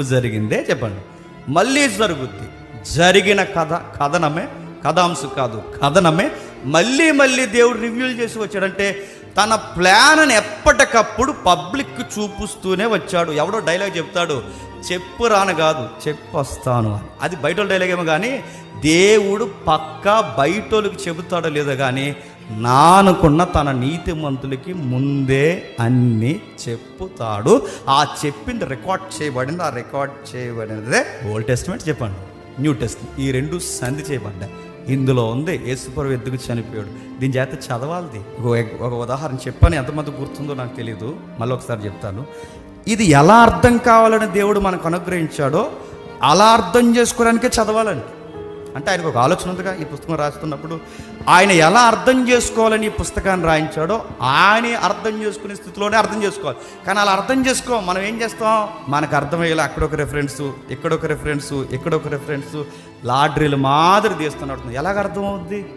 జరిగిందే చెప్పండి. మళ్ళీ జరుగుద్ది జరిగిన కథ కథనమే కథాంశం కాదు కథనమే. మళ్ళీ మళ్ళీ దేవుడు రివ్యూల్ చేసి వచ్చాడంటే తన ప్లాన్ ఎప్పటికప్పుడు పబ్లిక్ చూపిస్తూనే వచ్చాడు. ఎవడో డైలాగ్ చెప్తాడు చెప్పు రాను కాదు చెప్పొస్తాను అని. అది బయట డైలాగ్ ఏమో కానీ దేవుడు పక్కా బయటోళ్ళకి చెబుతాడో లేదో కానీ నానుకున్న తన నీతి మంతులకి ముందే అన్నీ చెప్పుతాడు. ఆ చెప్పింది రికార్డ్ చేయబడింది ఆ రికార్డ్ చేయబడినదే ఓల్డ్ టెస్ట్మెంట్ చెప్పండి న్యూ టెస్ట్ ఈ రెండు సంధి చేయబడ్డాయి. ఇందులో ఉంది యేసుపరు ఎద్దుకు చనిపోయాడు. దీని చేత చదవాలిది. ఒక- ఒక ఉదాహరణ చెప్పాను ఎంతమంది గుర్తుందో నాకు తెలియదు మళ్ళీ ఒకసారి చెప్తాను. ఇది ఎలా అర్థం కావాలని దేవుడు మనకు అనుగ్రహించాడో అలా అర్థం చేసుకోవడానికే చదవాలండి. అంటే ఆయనకు ఒక ఆలోచన ఉందిగా ఈ పుస్తకం రాస్తున్నప్పుడు. ఆయన ఎలా అర్థం చేసుకోవాలని ఈ పుస్తకాన్ని రాయించాడో ఆయన అర్థం చేసుకునే స్థితిలోనే అర్థం చేసుకోవాలి. కానీ అలా అర్థం చేసుకో మనం ఏం చేస్తాం? మనకు అర్థమయ్యేలా అక్కడొక రెఫరెన్సు ఇక్కడొక రెఫరెన్సు ఇక్కడొక రెఫరెన్సు లాడ్రీలు మాదిరి తీస్తున్నట్టు ఎలాగ అర్థం అవుద్ది